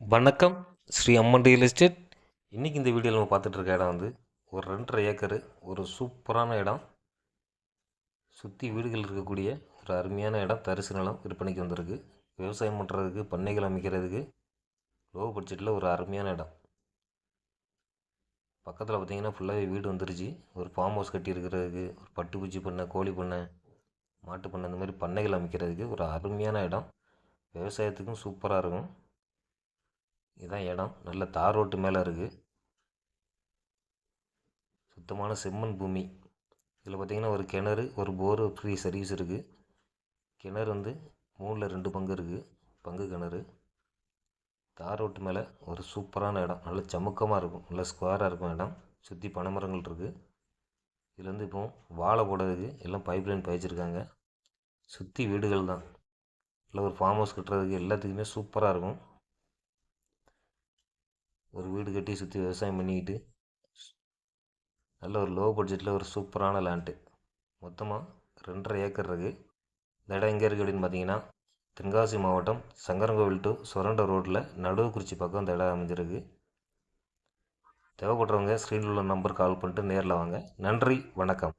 வணக்கம். ஸ்ரீ அம்மன் real estate இன்றைக்கி இந்த வீடியோவில் நம்ம பார்த்துட்டு இருக்க இடம் வந்து ஒரு ரெண்டரை ஏக்கரு ஒரு சூப்பரான இடம். சுற்றி வீடுகள் இருக்கக்கூடிய ஒரு அருமையான இடம். தரிசு நிலம் விற்பனைக்கு வந்திருக்கு. விவசாயம் பண்ணுறதுக்கு பண்ணைகள் அமைக்கிறதுக்கு லோ பட்ஜெட்டில் ஒரு அருமையான இடம். பக்கத்தில் பார்த்தீங்கன்னா ஃபுல்லாகவே வீடு வந்துருச்சு. ஒரு ஃபார்ம் ஹவுஸ் கட்டி இருக்கிறதுக்கு ஒரு பட்டுப்பூச்சி பண்ணை கோழி பண்ணை மாட்டு பண்ணை இந்த மாதிரி பண்ணைகள் அமைக்கிறதுக்கு ஒரு அருமையான இடம். விவசாயத்துக்கும் சூப்பராக இருக்கும். இதுதான் இடம். நல்ல தார் ரோட்டு மேலே இருக்குது சுத்தமான செம்மண் பூமி. இதில் பார்த்தீங்கன்னா ஒரு கிணறு ஒரு போர் ஃப்ரீ சர்வீஸ் இருக்குது கிணறு வந்து மூணில் ரெண்டு பங்கு இருக்குது பங்கு கிணறு. தார் ரோட்டு மேலே ஒரு சூப்பரான இடம். நல்ல சமுக்கமாக இருக்கும். நல்ல ஸ்கொயராக இருக்கும் இடம். சுற்றி பனைமரங்கள் இருக்குது இதில் வந்து இப்போ வாழை போடுறதுக்கு எல்லாம் பைப் லைன் பயிச்சிருக்காங்க. சுற்றி வீடுகள் தான். இல்லை ஒரு ஃபார்ம் ஹவுஸ் கட்டுறதுக்கு எல்லாத்துக்குமே சூப்பராக இருக்கும். ஒரு வீடு கட்டி சுற்றி விவசாயம் பண்ணிக்கிட்டு நல்ல ஒரு லோ பட்ஜெட்டில் ஒரு சூப்பரான லேண்டு மொத்தமாக ரெண்டரை ஏக்கர் இருக்குது இந்த இடம் எங்கே இருக்குது அப்படின்னு பார்த்தீங்கன்னா தென்காசி மாவட்டம் சங்கரங்கோவில் டு சொரண்ட ரோட்டில் நடுவுக்குறிச்சி பக்கம் இந்த இடம் அமைஞ்சிருக்கு. தேவைப்படுறவங்க ஸ்க்ரீனில் உள்ள நம்பர் கால் பண்ணிட்டு நேரில் வாங்க. நன்றி வணக்கம்.